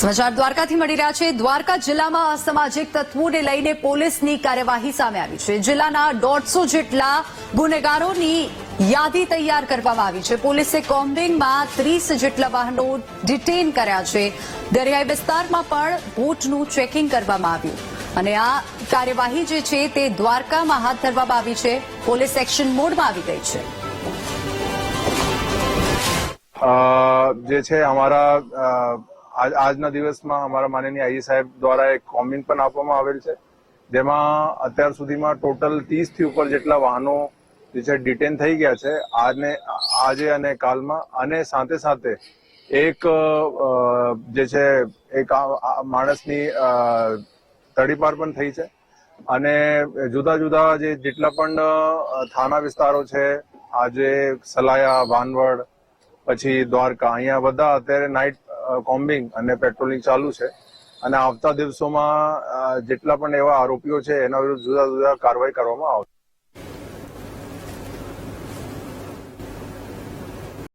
સમાચાર દ્વારકાથી મળી રહ્યા છે. દ્વારકા જિલ્લામાં અસામાજિક તત્વોને લઈને પોલીસની કાર્યવાહી સામે આવી છે. જિલ્લાના દોઢસો જેટલા ગુનેગારોની યાદી તૈયાર કરવામાં આવી છે. પોલીસે કોમ્બિંગમાં ત્રીસ જેટલા વાહનો ડિટેન કર્યા છે. દરિયાઈ વિસ્તારમાં પણ બોટનું ચેકિંગ કરવામાં આવ્યું. અને આ કાર્યવાહી જે છે તે દ્વારકામાં હાથ ધરવામાં આવી છે. પોલીસ એક્શન મોડમાં આવી ગઈ છે. જે છે અમારા આજના દિવસમાં અમારા માનનીય આઈ સાહેબ દ્વારા એક કોમ્બિંગ પણ આપવામાં આવેલ છે. જેમાં અત્યાર સુધીમાં ટોટલ ત્રીસથી ઉપર જેટલા વાહનો જે છે ડિટેન થઈ ગયા છે. આજને, આજે અને કાલમાં અને સાથે સાથે એક જે છે એક માણસની તડીપાર પણ થઈ છે. અને જુદા જુદા જે જેટલા પણ થાના વિસ્તારો છે, આજે સલાયા, વાનવડ, પછી દ્વારકા, અહીંયા બધા અત્યારે નાઇટ કોમ્બિંગ અને પેટ્રોલિંગ ચાલુ છે. અને આવતા દિવસોમાં જેટલા પણ એવા આરોપીઓ છે, એના વિરુદ્ધ જુદા જુદા કાર્યવાહી કરવામાં આવશે.